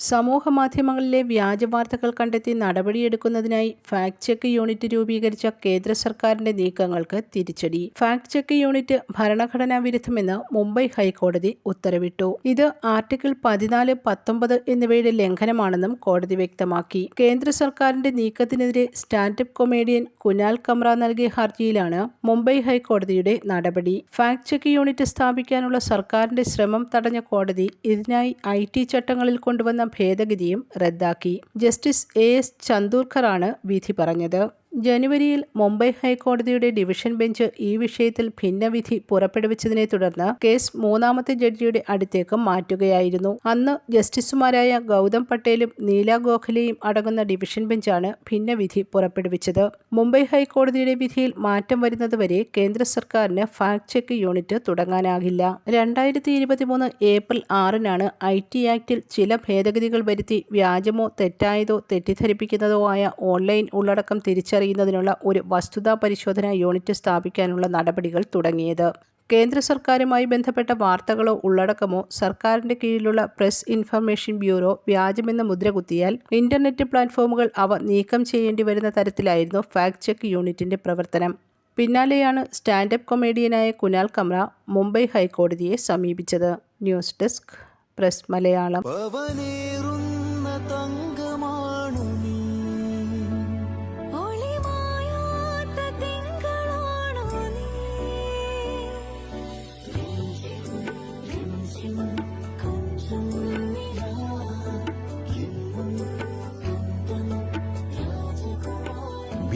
സമൂഹ മാധ്യമങ്ങളിലെ വ്യാജ വാർത്തകൾ കണ്ടെത്തി നടപടിയെടുക്കുന്നതിനായി ഫാക്ട് ചെക്ക് യൂണിറ്റ് രൂപീകരിച്ച കേന്ദ്ര സർക്കാരിന്റെ നീക്കങ്ങൾക്ക് തിരിച്ചടി. ഫാക്ട് ചെക്ക് യൂണിറ്റ് ഭരണഘടനാ വിരുദ്ധമെന്ന് മുംബൈ ഹൈക്കോടതി ഉത്തരവിട്ടു. ഇത് ആർട്ടിക്കിൾ പതിനാല് പത്തൊമ്പത് എന്നിവയുടെ ലംഘനമാണെന്നും കോടതി വ്യക്തമാക്കി. കേന്ദ്ര സർക്കാരിന്റെ നീക്കത്തിനെതിരെ സ്റ്റാൻഡപ്പ് കൊമേഡിയൻ കുനാൽ കമ്ര നൽകിയ ഹർജിയിലാണ് മുംബൈ ഹൈക്കോടതിയുടെ നടപടി. ഫാക്ട് ചെക്ക് യൂണിറ്റ് സ്ഥാപിക്കാനുള്ള സർക്കാരിന്റെ ശ്രമം തടഞ്ഞ കോടതി ഇതിനായി ഐ ചട്ടങ്ങളിൽ കൊണ്ടുവന്ന ഭേദഗതിയും റദ്ദാക്കി. ജസ്റ്റിസ് എ എസ് ചന്ദൂർക്കറാണ് വിധി പറഞ്ഞത്. ജനുവരിയിൽ മുംബൈ ഹൈക്കോടതിയുടെ ഡിവിഷൻ ബെഞ്ച് ഈ വിഷയത്തിൽ ഭിന്നവിധി പുറപ്പെടുവിച്ചതിനെ തുടർന്ന് കേസ് മൂന്നാമത്തെ ജഡ്ജിയുടെ അടുത്തേക്ക് മാറ്റുകയായിരുന്നു. അന്ന് ജസ്റ്റിസുമാരായ ഗൗതം പട്ടേലും നീല ഗോഖലെയും അടങ്ങുന്ന ഡിവിഷൻ ബെഞ്ചാണ് ഭിന്നവിധി പുറപ്പെടുവിച്ചത്. മുംബൈ ഹൈക്കോടതിയുടെ വിധിയിൽ മാറ്റം വരുന്നതുവരെ കേന്ദ്ര സർക്കാരിന് ഫാക്ട് ചെക്ക് യൂണിറ്റ് തുടങ്ങാനാകില്ല. രണ്ടായിരത്തി ഇരുപത്തിമൂന്ന് ഏപ്രിൽ ആറിനാണ് ഐ ടി ആക്ടിൽ ചില ഭേദഗതികൾ വരുത്തി വ്യാജമോ തെറ്റായതോ തെറ്റിദ്ധരിപ്പിക്കുന്നതോ ആയ ഓൺലൈൻ ഉള്ളടക്കം തിരിച്ചറിയുന്നത് അറിയുന്നതിനുള്ള ഒരു വസ്തുതാ പരിശോധനാ യൂണിറ്റ് സ്ഥാപിക്കാനുള്ള നടപടികൾ തുടങ്ങിയത്. കേന്ദ്ര സർക്കാരുമായി ബന്ധപ്പെട്ട വാർത്തകളോ ഉള്ളടക്കമോ സർക്കാരിന്റെ കീഴിലുള്ള പ്രസ് ഇൻഫർമേഷൻ ബ്യൂറോ വ്യാജമെന്ന് മുദ്രകുത്തിയാൽ ഇന്റർനെറ്റ് പ്ലാറ്റ്ഫോമുകൾ അവ നീക്കം ചെയ്യേണ്ടി വരുന്ന തരത്തിലായിരുന്നു ഫാക്ട് ചെക്ക് യൂണിറ്റിന്റെ പ്രവർത്തനം. പിന്നാലെയാണ് സ്റ്റാൻഡപ്പ് കൊമേഡിയനായ കുനാൽ കമ്ര മുംബൈ ഹൈക്കോടതിയെ സമീപിച്ചത്. News desk press Malayalam. രാജകുമാരി